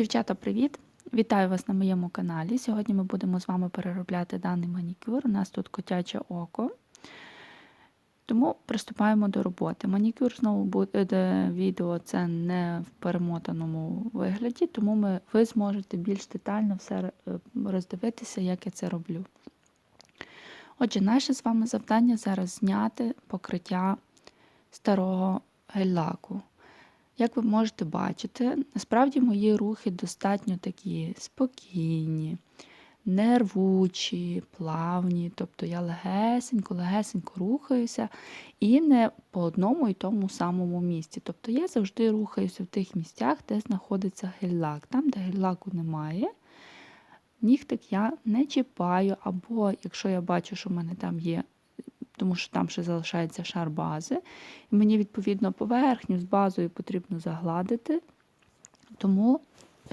Дівчата, привіт! Вітаю вас на моєму каналі. Сьогодні ми будемо з вами переробляти даний манікюр. У нас тут котяче око. Тому приступаємо до роботи. Манікюр знову буде відео, це не в перемотаному вигляді, тому ми, ви зможете більш детально все е, роздивитися, як я це роблю. Отже, наше з вами завдання зараз зняти покриття старого гель-лаку. Як ви можете бачити, насправді мої рухи достатньо такі спокійні, нервучі, плавні, тобто я легесенько, легесенько рухаюся і не по одному і тому самому місці. Тобто я завжди рухаюся в тих місцях, де знаходиться гель-лак. Там, де гель-лаку немає, нігтик я не чіпаю, або якщо я бачу, що в мене там є тому що там ще залишається шар бази. І мені, відповідно, поверхню з базою потрібно загладити, тому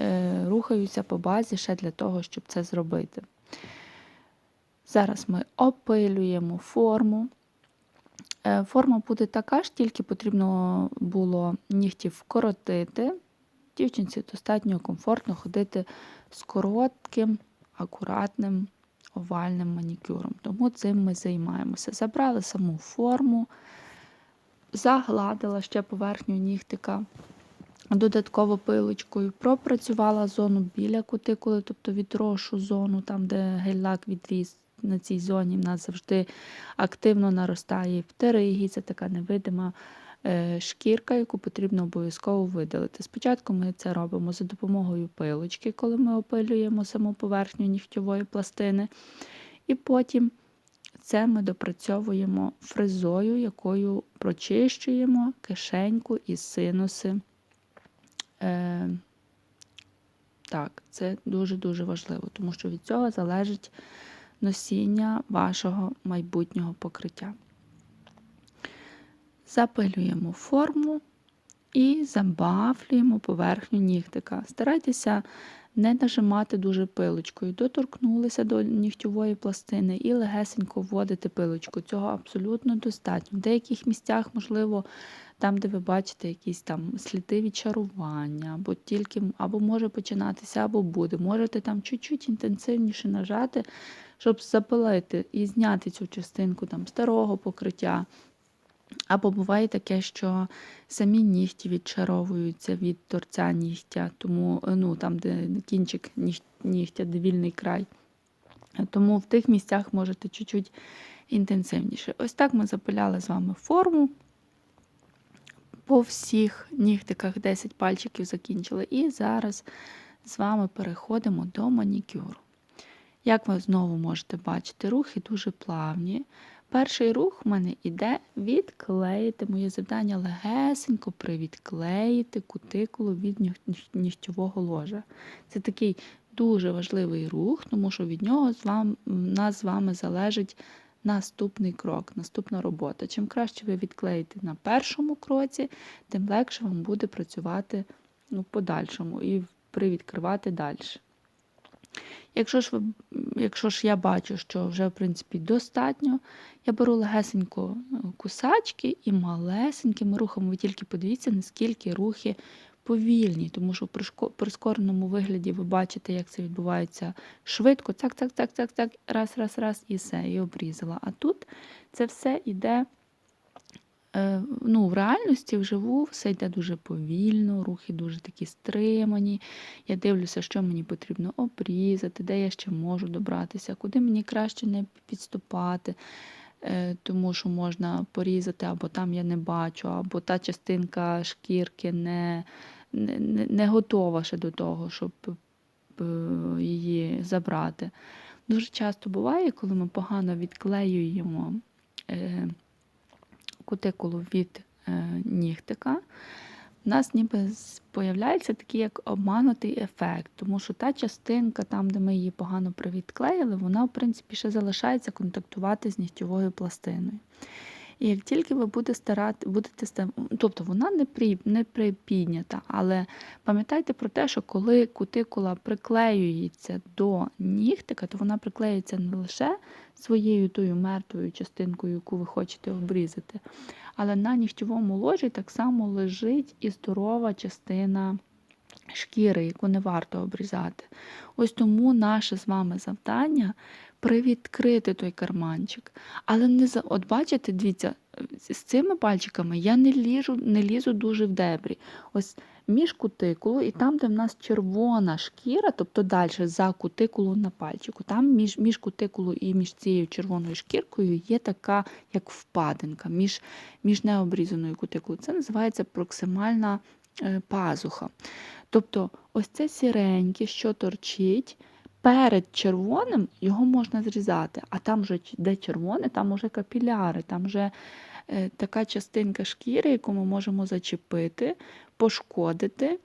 е, рухаюся по базі ще для того, щоб це зробити. Зараз ми опилюємо форму. Е, форма буде така ж, тільки потрібно було нігті вкоротити. Дівчинці достатньо комфортно ходити з коротким, акуратним овальним манікюром. Тому цим ми займаємося. Забрали саму форму, загладила ще поверхню нігтика додатково пилочкою, пропрацювала зону біля кутикули, тобто відрошу зону, там, де гель-лак відріс. На цій зоні в нас завжди активно наростає птеригі, це така невидима шкірка, яку потрібно обов'язково видалити. Спочатку ми це робимо за допомогою пилочки, коли ми опилюємо саму поверхню нігтьової пластини. І потім це ми допрацьовуємо фрезою, якою прочищуємо кишеньку і синуси. Е, Так, це дуже-дуже важливо, тому що від цього залежить носіння вашого майбутнього покриття запилюємо форму і забафлюємо поверхню нігтика. Старайтеся не нажимати дуже пилочкою. Доторкнулися до нігтьової пластини і легесенько вводити пилочку. Цього абсолютно достатньо. В деяких місцях, можливо, там, де ви бачите якісь там сліди відчарування, або тільки, або може починатися, або буде. Можете там чуть-чуть інтенсивніше нажати, щоб запилити і зняти цю частинку там старого покриття. Або буває таке, що самі нігті відчаровуються від торця нігтя, тому ну, там, де кінчик нігтя, де вільний край. Тому в тих місцях можете чуть-чуть інтенсивніше. Ось так ми запиляли з вами форму. По всіх нігтиках 10 пальчиків закінчили. І зараз з вами переходимо до манікюру. Як ви знову можете бачити, рухи дуже плавні. Перший рух в мене іде відклеїти моє завдання легесенько привідклеїти кутикулу від нігтьового ложа. Це такий дуже важливий рух, тому що від нього з вами, нас з вами залежить наступний крок, наступна робота. Чим краще ви відклеїте на першому кроці, тим легше вам буде працювати ну, в подальшому і привідкривати далі. Якщо ж ви, якщо ж я бачу, що вже в принципі достатньо, я беру легесенько е, кусачки і малесенькими рухами, ви тільки подивіться, наскільки рухи повільні, тому що в прискореному вигляді ви бачите, як це відбувається швидко, цак, цак, цак, цак, цак, раз, раз, раз, і все, і обрізала. А тут це все йде ну, В реальності вживу все йде дуже повільно, рухи дуже такі стримані. Я дивлюся, що мені потрібно обрізати, де я ще можу добратися, куди мені краще не підступати, е, тому що можна порізати, або там я не бачу, або та частинка шкірки не, не, не готова ще до того, щоб е, її забрати. Дуже часто буває, коли ми погано відклеюємо кутикулу від е, нігтика, у нас ніби з'являється такий як обманутий ефект, тому що та частинка, там, де ми її погано привідклеїли, вона, в принципі, ще залишається контактувати з нігтєвою пластиною. І як тільки ви будете старати, будете тобто вона не при, не припіднята, але пам'ятайте про те, що коли кутикула приклеюється до нігтика, то вона приклеюється не лише своєю тою мертвою частинкою, яку ви хочете обрізати, але на нігтєвому ложі так само лежить і здорова частина шкіри, яку не варто обрізати. Ось тому наше з вами завдання привідкрити той карманчик. Але не за... от бачите, дивіться, з цими пальчиками я не лізу, не лізу дуже в дебрі. Ось між кутикулу і там, де в нас червона шкіра, тобто далі за кутикулу на пальчику, там між, між кутикулу і між цією червоною шкіркою є така, як впадинка, між, між необрізаною кутикулою. Це називається проксимальна пазуха. Тобто, ось це сіреньке, що торчить. Перед червоним його можна зрізати, а там, вже, де червоне, там вже капіляри, там вже е, така частинка шкіри, яку ми можемо зачепити, пошкодити,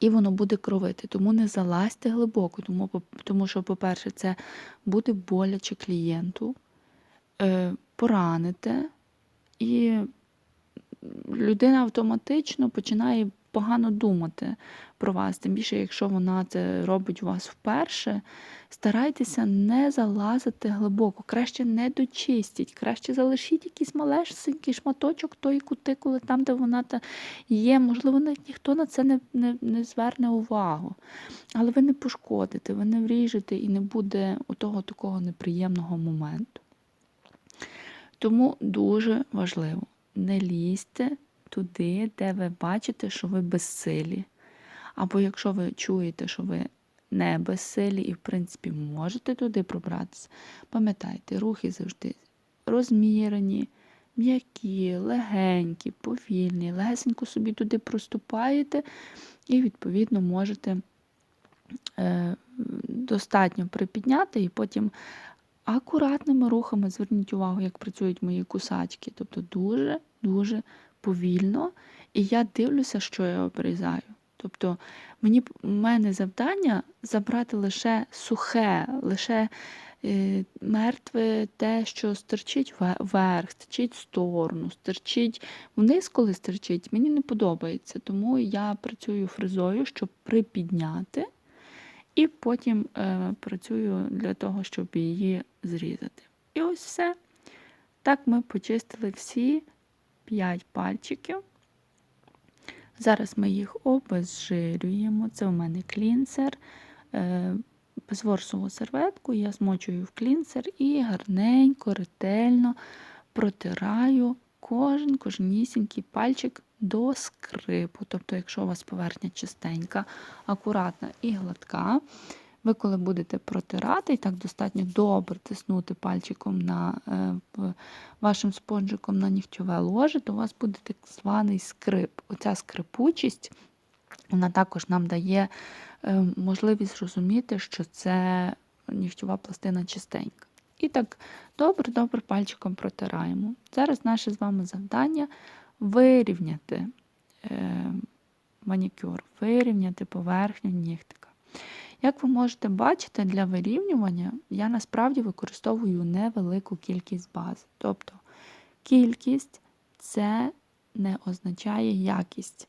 і воно буде кровити. Тому не залазьте глибоко, тому, тому що, по-перше, це буде боляче клієнту, е, пораните, і людина автоматично починає погано думати про вас. Тим більше, якщо вона це робить у вас вперше, старайтеся не залазити глибоко, краще не дочистіть, краще залишіть якийсь малесенький шматочок тої кутикули, там, де вона є. Можливо, ніхто на це не, не, не зверне увагу. Але ви не пошкодите, ви не вріжете і не буде того такого неприємного моменту. Тому дуже важливо, не лізьте туди, де ви бачите, що ви безсилі. Або якщо ви чуєте, що ви не безсилі і, в принципі, можете туди пробратися, пам'ятайте, рухи завжди розмірені, м'які, легенькі, повільні, легесенько собі туди проступаєте і, відповідно, можете е, достатньо припідняти і потім акуратними рухами зверніть увагу, як працюють мої кусачки. Тобто дуже-дуже повільно, і я дивлюся, що я обрізаю. Тобто мені в мене завдання забрати лише сухе, лише е, мертве те, що стирчить ве- вверх, стирчить в сторону, стирчить вниз, коли стирчить, мені не подобається. Тому я працюю фрезою, щоб припідняти, і потім е, працюю для того, щоб її зрізати. І ось все. Так ми почистили всі 5 пальчиків. Зараз ми їх обезжирюємо. Це у мене клінсер, е, безворсову серветку, я змочую в клінсер і гарненько, ретельно протираю кожен кожнісінький пальчик до скрипу. Тобто, якщо у вас поверхня чистенька, акуратна і гладка, ви коли будете протирати, і так достатньо добре тиснути пальчиком на е, вашим спонжиком на нігтьове ложе, то у вас буде так званий скрип. Оця скрипучість вона також нам дає е, можливість зрозуміти, що це нігтьова пластина чистенька. І так добре-добре пальчиком протираємо. Зараз наше з вами завдання вирівняти е, манікюр, вирівняти поверхню нігтика. Як ви можете бачити, для вирівнювання я насправді використовую невелику кількість бази. Тобто кількість це не означає якість.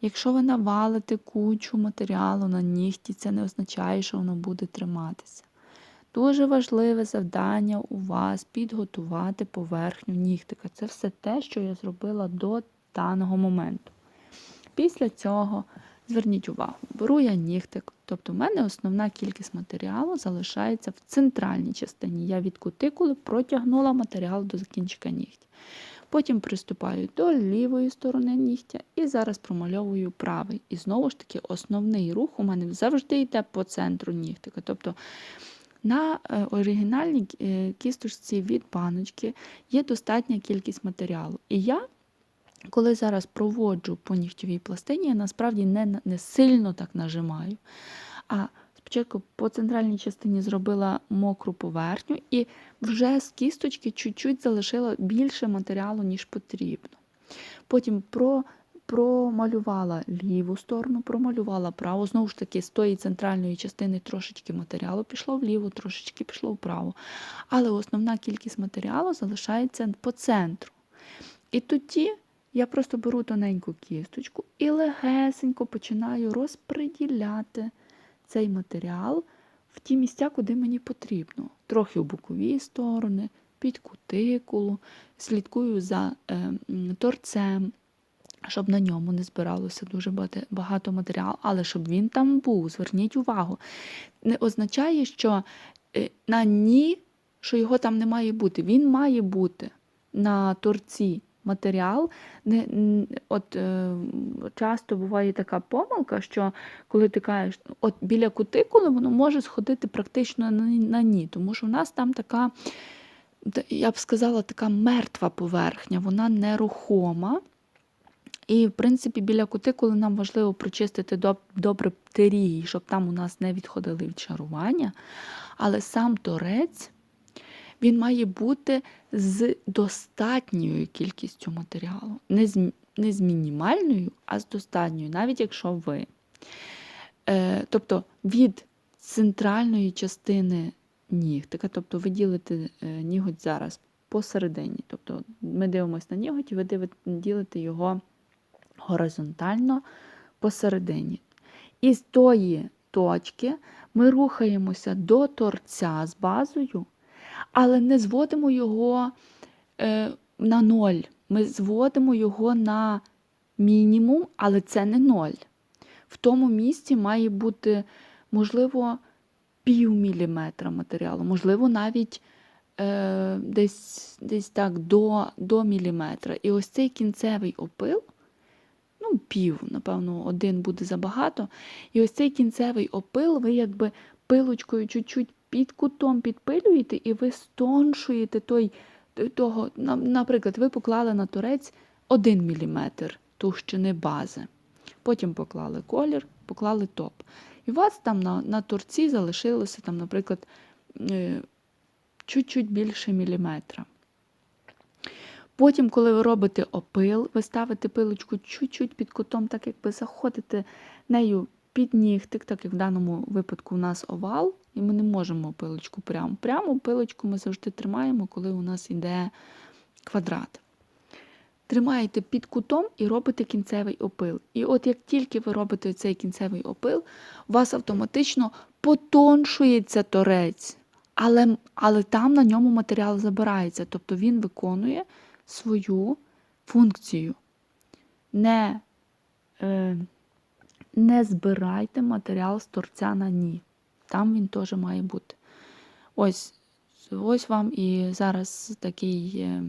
Якщо ви навалите кучу матеріалу на нігті, це не означає, що воно буде триматися. Дуже важливе завдання у вас підготувати поверхню нігтика. Це все те, що я зробила до даного моменту. Після цього зверніть увагу, беру я нігтик, тобто в мене основна кількість матеріалу залишається в центральній частині. Я від кутикули протягнула матеріал до кінчика нігтя. Потім приступаю до лівої сторони нігтя і зараз промальовую правий. І знову ж таки, основний рух у мене завжди йде по центру нігтика. Тобто на е, оригінальній е, кісточці від баночки є достатня кількість матеріалу. І я, коли зараз проводжу по нігтєвій пластині, я насправді не, не сильно так нажимаю. А спочатку по центральній частині зробила мокру поверхню і вже з кісточки чуть-чуть залишила більше матеріалу, ніж потрібно. Потім про, промалювала ліву сторону, промалювала праву. Знову ж таки, з тої центральної частини трошечки матеріалу пішло вліво, трошечки пішло вправо. Але основна кількість матеріалу залишається по центру. І тоді я просто беру тоненьку кісточку і легесенько починаю розподіляти цей матеріал в ті місця, куди мені потрібно. Трохи в бокові сторони, під кутикулу, слідкую за е, торцем. Щоб на ньому не збиралося дуже багато матеріалу, але щоб він там був, зверніть увагу. Не означає, що е, на ні, що його там не має бути. Він має бути на торці матеріал. От, е, часто буває така помилка, що коли ти кажеш, от біля кутикули воно може сходити практично на, на ні, тому що в нас там така, я б сказала, така мертва поверхня, вона нерухома. І, в принципі, біля кутикули нам важливо прочистити добре птерії, щоб там у нас не відходили від. Але сам торець він має бути з достатньою кількістю матеріалу. Не з, не з мінімальною, а з достатньою, навіть якщо ви. Е, тобто від центральної частини нігтика, тобто ви ділите е, ніготь зараз посередині. Тобто ми дивимося на ніготь, і ви ділите його горизонтально посередині. І з тої точки ми рухаємося до торця з базою, але не зводимо його е, на ноль. Ми зводимо його на мінімум, але це не ноль. В тому місці має бути, можливо, пів міліметра матеріалу, можливо, навіть е, десь, десь так до, до міліметра. І ось цей кінцевий опил, пів, напевно, один буде забагато. І ось цей кінцевий опил, ви якби пилочкою чуть-чуть під кутом підпилюєте, і ви стоншуєте той, того, наприклад, ви поклали на торець 1 мм товщини бази. Потім поклали колір, поклали топ. І у вас там на, на торці залишилося, там, наприклад, е, чуть-чуть більше міліметра. Потім, коли ви робите опил, ви ставите пилочку чуть-чуть під кутом, так якби заходите нею під нігтик, так як в даному випадку у нас овал, і ми не можемо пилочку прямо. Прямо пилочку ми завжди тримаємо, коли у нас йде квадрат. Тримаєте під кутом і робите кінцевий опил. І от як тільки ви робите цей кінцевий опил, у вас автоматично потоншується торець, але, але там на ньому матеріал забирається. Тобто він виконує свою функцію. Не, е, не збирайте матеріал з торця на ні. Там він теж має бути. Ось, ось вам і зараз такий е,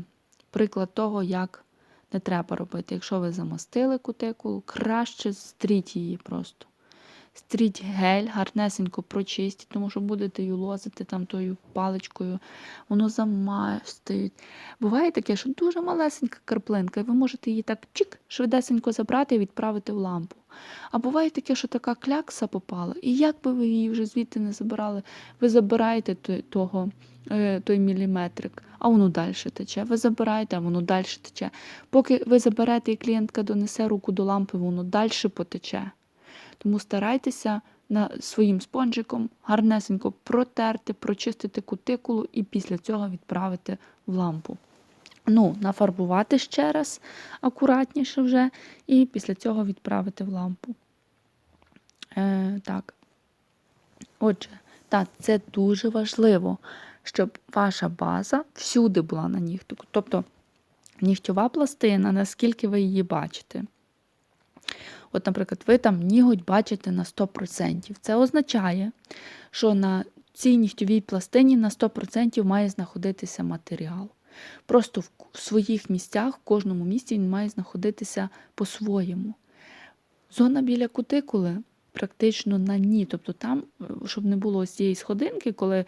приклад того, як не треба робити. Якщо ви замастили кутикулу, краще стріть її просто. Стріть гель, гарнесенько прочистіть, тому що будете юлозити там тою паличкою, воно замастить. Буває таке, що дуже малесенька краплинка, і ви можете її так чик, швидесенько забрати і відправити в лампу. А буває таке, що така клякса попала, і як би ви її вже звідти не забирали, ви забираєте того, е, той міліметрик, а воно далі тече. Ви забираєте, а воно далі тече. Поки ви заберете і клієнтка донесе руку до лампи, воно далі потече. Тому старайтеся на своїм спонжиком гарнесенько протерти, прочистити кутикулу і після цього відправити в лампу. Ну, нафарбувати ще раз акуратніше вже, і після цього відправити в лампу. Е, так. Отже, так, це дуже важливо, щоб ваша база всюди була на нігтику. Тобто нігтьова пластина, наскільки ви її бачите. От, наприклад, ви там ніготь бачите на 100%. Це означає, що на цій нігтьовій пластині на 100% має знаходитися матеріал. Просто в своїх місцях, в кожному місці він має знаходитися по-своєму. Зона біля кутикули практично на ні. Тобто там, е, щоб не було ось цієї сходинки, коли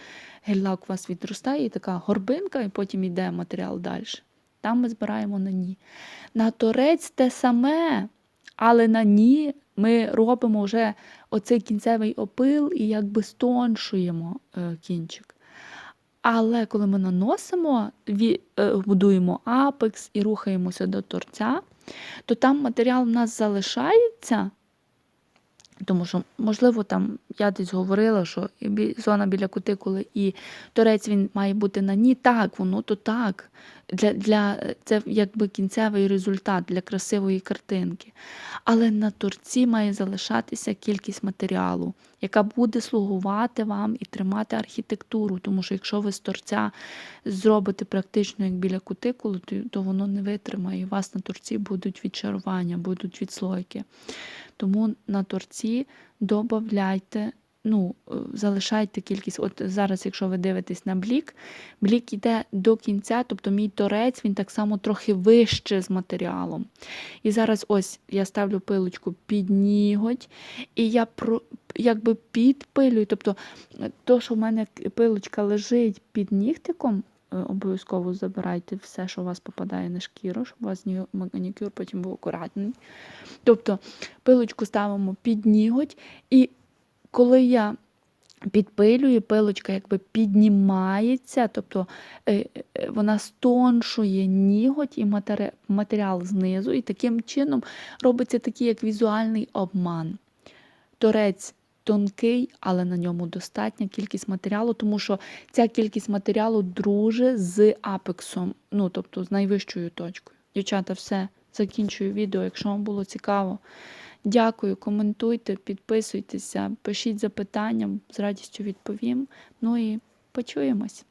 гель-лак у вас відростає, і така горбинка, і потім йде матеріал далі. Там ми збираємо на ні. На торець те саме, але на ні ми робимо вже оцей кінцевий опил і якби стоншуємо е, кінчик. Але коли ми наносимо, е, будуємо апекс і рухаємося до торця, то там матеріал в нас залишається, тому що, можливо, там я десь говорила, що зона біля кутикули і торець він має бути на ні. Так, воно то так. Для, для, це якби кінцевий результат для красивої картинки. Але на торці має залишатися кількість матеріалу, яка буде слугувати вам і тримати архітектуру. Тому що якщо ви з торця зробите практично як біля кутикули, то, то воно не витримає. І у вас на торці будуть відчарування, будуть відслойки. Тому на торці додавайте, ну, е, залишайте кількість. От зараз, якщо ви дивитесь на блік, блік йде до кінця, тобто мій торець він так само трохи вище з матеріалом. І зараз ось я ставлю пилочку під ніготь, і я про, якби підпилюю. Тобто, е, то, що в мене пилочка лежить під нігтиком, е, обов'язково забирайте все, що у вас попадає на шкіру, щоб у вас манікюр потім був акуратний. Тобто пилочку ставимо під ніготь, і коли я підпилюю, пилочка якби піднімається, тобто е, е, вона стоншує ніготь і матеріал знизу, і таким чином робиться такий як візуальний обман. Торець тонкий, але на ньому достатня кількість матеріалу, тому що ця кількість матеріалу друже з апексом, ну тобто з найвищою точкою. Дівчата, все, закінчую відео. Якщо вам було цікаво, дякую, коментуйте, підписуйтеся, пишіть запитання, з радістю відповім. Ну і почуємось.